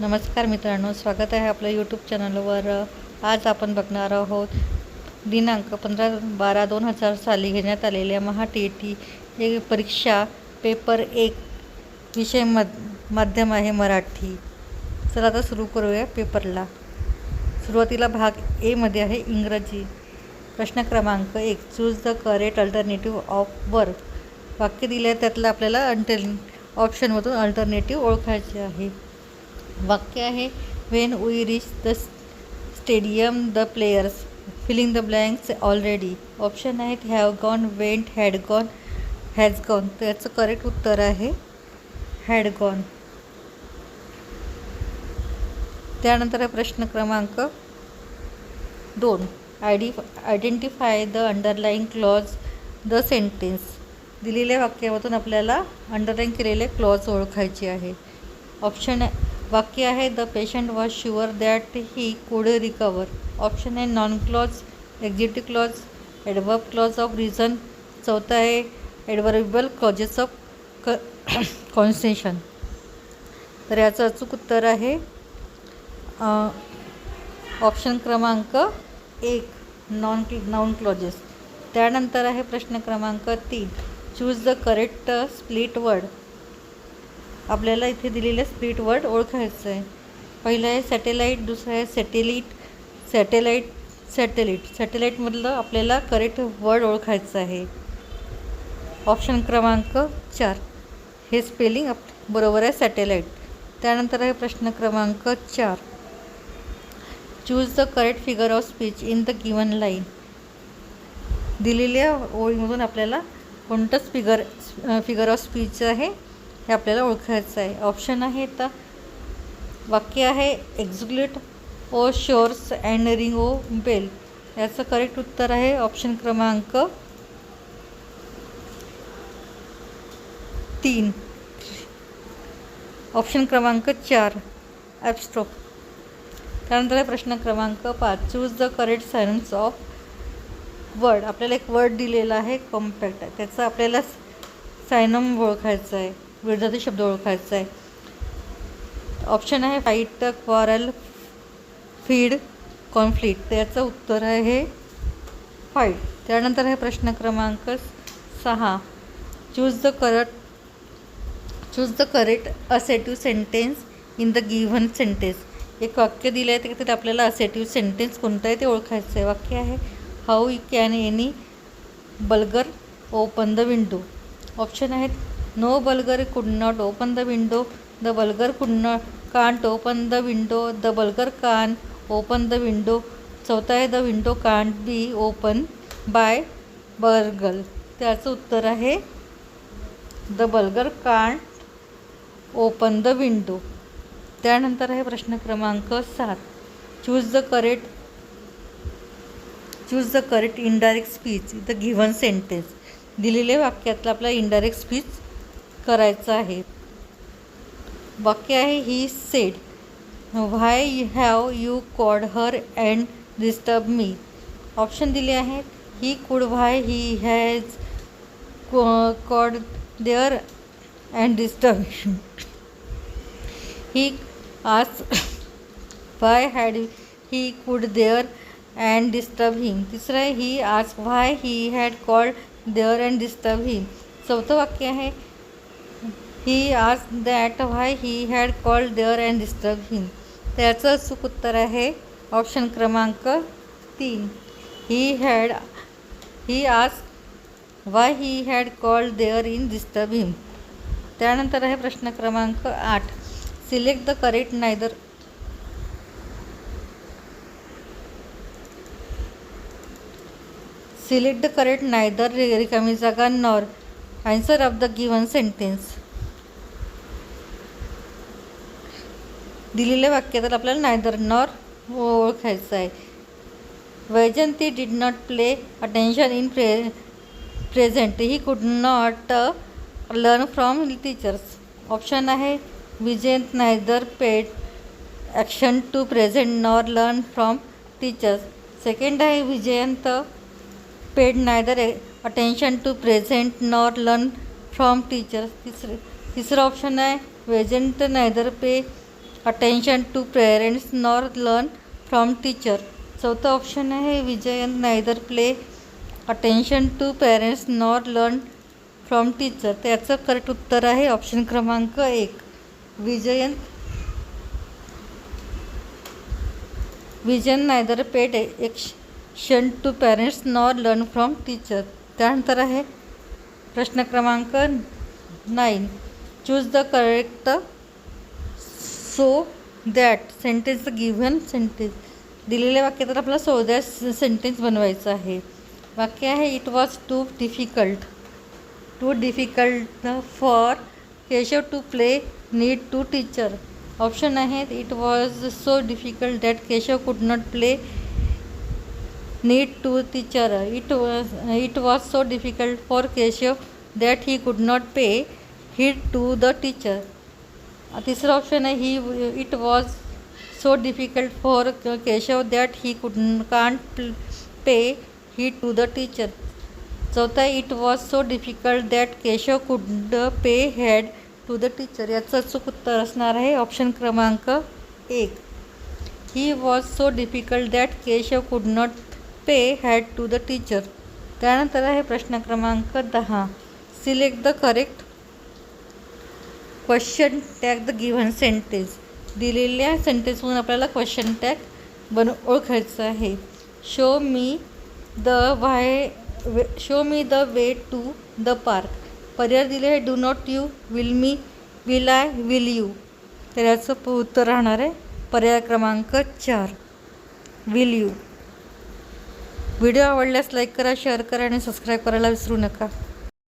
नमस्कार मित्रांनो स्वागत आहे आपल्या यूट्यूब चॅनलवर आज आपण बघणार आहोत दिनांक पंधरा बारा दोन हजार साली घेण्यात आलेल्या महा टी टी ही परीक्षा पेपर एक विषय मध माध्यम आहे मराठी. चला आता सुरू करूया पेपरला सुरुवातीला भाग एमध्ये आहे इंग्रजी. प्रश्न क्रमांक एक choose the correct alternative of verb वाक्य दिले आहे त्यातलं आपल्याला अल्टर ऑप्शनमधून अल्टरनेटिव्ह ओळखायचे आहे. वाक्य आहे when we reach the stadium the players filling the blanks already option आहेत have gone went had gone has gone तर याचं करेक्ट उत्तर आहे हॅड गॉन त्यानंतर आहे प्रश्न क्रमांक दोन. ID identify the underline clause the sentence दिलेल्या वाक्यामधून आपल्याला अंडरलाईन केलेले क्लॉज ओळखायचे आहे. ऑप्शन वाक्य आहे the patient was sure that he could recover option आहे noun clause exit clause adverb clause of reason चौथा आहे ॲडवर्बल क्लॉजेस ऑफ क कॉन्स्टेशन तर याचं अचूक उत्तर आहे ऑप्शन क्रमांक एक नॉन नॉन क्लॉजेस त्यानंतर आहे प्रश्न क्रमांक तीन. Choose the correct split word आपल्याला इथे दिलेले स्प्लिट वर्ड ओळखायचं आहे. पहिलं आहे सॅटेलाईट दुसरं आहे सॅटेलिट सॅटेलाईट सॅटेलिट. सॅटेलाईटमधलं आपल्याला करेक्ट वर्ड ओळखायचं आहे. ऑप्शन क्रमांक चार. हे स्पेलिंग आप बरोबर आहे सॅटेलाईट. त्यानंतर आहे प्रश्न क्रमांक चार. Choose the correct figure of speech in the given line दिलेल्या ओळीमधून आपल्याला कोणतंच फिगर फिगर ऑफ स्पीच आहे हे आपल्याला ओळखायचं आहे. ऑप्शन आहे तर वाक्य आहे execute O shores and ring O bell याचं करेक्ट उत्तर आहे ऑप्शन क्रमांक तीन. ऑप्शन क्रमांक चार ॲबस्ट्रोक त्यानंतर आहे प्रश्न क्रमांक पाच. Choose the correct science of word आपल्याला एक वर्ड दिलेला आहे कॉम्पॅक्ट आहे. त्याचं आपल्याला सायनम ओळखायचं आहे. विरोधार्थी शब्द ओळखायचा आहे. ऑप्शन आहे फाईट क्वारल फीड कॉन्फ्लिक्ट त्याचं उत्तर आहे फाईट त्यानंतर आहे प्रश्न क्रमांक सहा. Choose the correct choose the correct assertive sentence in the given sentence एक वाक्य दिलं आहे त्याच्यात आपल्याला असेटिव्ह सेंटेन्स कोणतं आहे ते ओळखायचं आहे. वाक्य आहे how you can any burglar open the window option आहेत no burglar could not open the window the burglar could not can't open the window the burglar can open the window चौथा आहे the window can't be open by burglar त्याचं उत्तर आहे the burglar can't open the window. त्यानंतर आहे प्रश्न क्रमांक सात. Choose the correct choose the correct indirect speech the given sentence दिलेल्या वाक्यातलं आपला इनडायरेक्ट स्पीच करायचं आहे. वाक्य आहे he said why have you called her and disturb me option दिले आहेत he could why he has called there and disturb he आज why had he could there and disturb हिम तिसरं आहे ही आज why he had called there and disturb him चौथं वाक्य आहे he आज that why he had called there and disturb him त्याचं चूक उत्तर आहे. ऑप्शन क्रमांक तीन. ही हॅड ही आज why he had called there in disturb him त्यानंतर आहे प्रश्न क्रमांक आठ. Select the correct neither select the correct neither रिकामी जागा nor answer of the given sentence दिलेल्या वाक्यात आपल्याला नायदर नॉर ओळखायचं आहे. Vaijanti did not play attention in pre present he could not learn from teachers option आहे Vijayant neither paid action to present nor learn from teachers second आहे Vijayant paid neither attention to present nor learn from teachers तिसरे तिसरं option आहे Vaijant neither pay attention to parents nor learn from teacher चौथं option आहे Vijayan neither play attention to parents nor learn from teacher त्याचं correct उत्तर आहे option क्रमांक एक Vijayan Vijan neither paid action to parents nor learn from teacher त्यानंतर आहे प्रश्न क्रमांक nine choose the correct so that sentence given sentence दिलेल्या वाक्यात आपला सो दॅट सेंटेन्स बनवायचं आहे. वाक्य आहे it was too difficult too difficult for Keshav to play need to teacher option आहेत it was so difficult that Keshav could not play need to teacher it was it was so difficult for Keshav that he could not pay heed to the teacher तिसरं option आहे he it was so difficult for Keshav that he could can't pay heed to the teacher चौथा it was so difficult that Keshav could pay had to the teacher याचं अचूक उत्तर असणार आहे option क्रमांक एक. He was so difficult that Keshav could not pay had to the teacher त्यानंतर आहे प्रश्न क्रमांक दहा. Select the correct question tag the given sentence दिलेल्या सेंटेन्समधून आपल्याला क्वेश्चन टॅग बन ओळखायचं आहे. Show me the way show me the way to the park पर्याय दिले आहे do not you will me will I will you तर याचं उत्तर राहणार आहे पर्याय क्रमांक चार विल यू व्हिडिओ आवडल्यास लाईक करा शेअर करा आणि सबस्क्राईब करायला विसरू नका.